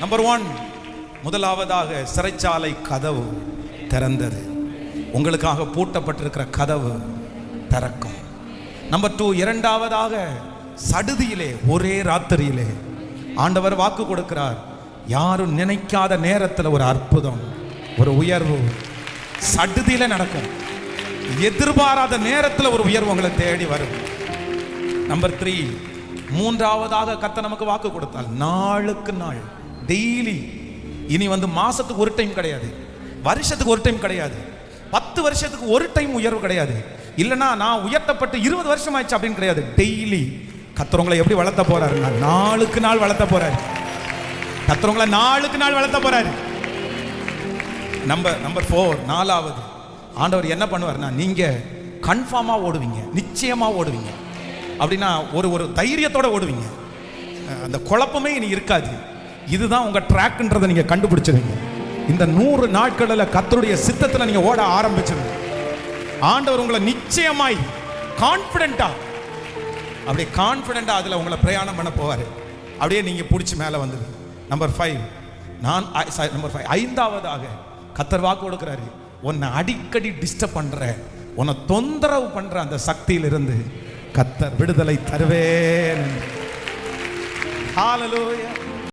Number one முதலாவதாக சிறைச்சாலை கதவு திறந்தது. உங்களுக்காக பூட்டப்பட்டிருக்கிற கதவு திறக்கும். நம்பர் டூ இரண்டாவதாக சடுதியிலே ஒரே ராத்திரியிலே ஆண்டவர் வாக்கு கொடுக்கிறார். யாரும் நினைக்காத நேரத்தில் ஒரு அற்புதம் ஒரு உயர்வு சடுதியில நடக்கும். எதிர்பாராத நேரத்தில் ஒரு உயர்வு உங்களை தேடி வரும். நம்பர் த்ரீ மூன்றாவதாக கத்த நமக்கு வாக்கு கொடுத்தால் நாளுக்கு நாள் டெய்லி இனி வந்து மாசத்துக்கு ஒரு டைம் கிடையாது. வருஷத்துக்கு ஒரு டைம் கிடையாது. பத்து வருஷத்துக்கு ஒரு டைம் உயர்வு கிடையாது. இல்லைன்னா நான் உயர்த்தப்பட்டு இருபது வருஷம் ஆயிடுச்சு அப்படின்னு கிடையாது. டெய்லி கத்துறவங்களை எப்படி வளர்த்த போறாருன்னா நாளுக்கு நாள் வளர்த்த போறாரு. கத்துறவங்களை நாளுக்கு நாள் வளர்த்த போறாரு. நம்பர் நம்பர் ஃபோர் நாலாவது. ஆண்டவர் என்ன பண்ணுவார்னா நீங்க கன்ஃபார்மாக ஓடுவீங்க. நிச்சயமாக ஓடுவீங்க. அப்படின்னா ஒரு ஒரு தைரியத்தோட ஓடுவீங்க. அந்த குழப்பமே இனி இருக்காது. இதுதான் உங்க ட்ராக்ன்றதை நீங்க கண்டுபிடிச்சிருங்க. இந்த நூறு நாட்களில் கத்தருடைய சித்தத்தில் நீங்க ஓட ஆரம்பிச்சிருங்க. ஆண்டவர் உங்களை நிச்சயமாய் கான்ஃபிடென்ட்டா அப்படியே கான்ஃபிடென்ட்டா அதில் உங்களை பிரயாணம் பண்ண போவார். அப்படியே நீங்க பிடிச்சி மேலே வந்தது நம்பர் ஃபைவ் நான் நம்பர் ஃபைவ் ஐந்தாவதாக கத்தர் வாக்கு கொடுக்குறாரு. உன்னை அடிக்கடி டிஸ்டர்ப் பண்ற உன்னை தொந்தரவு பண்ற அந்த சக்தியிலிருந்து கத்தர் விடுதலை தருவேன். ஹalleluya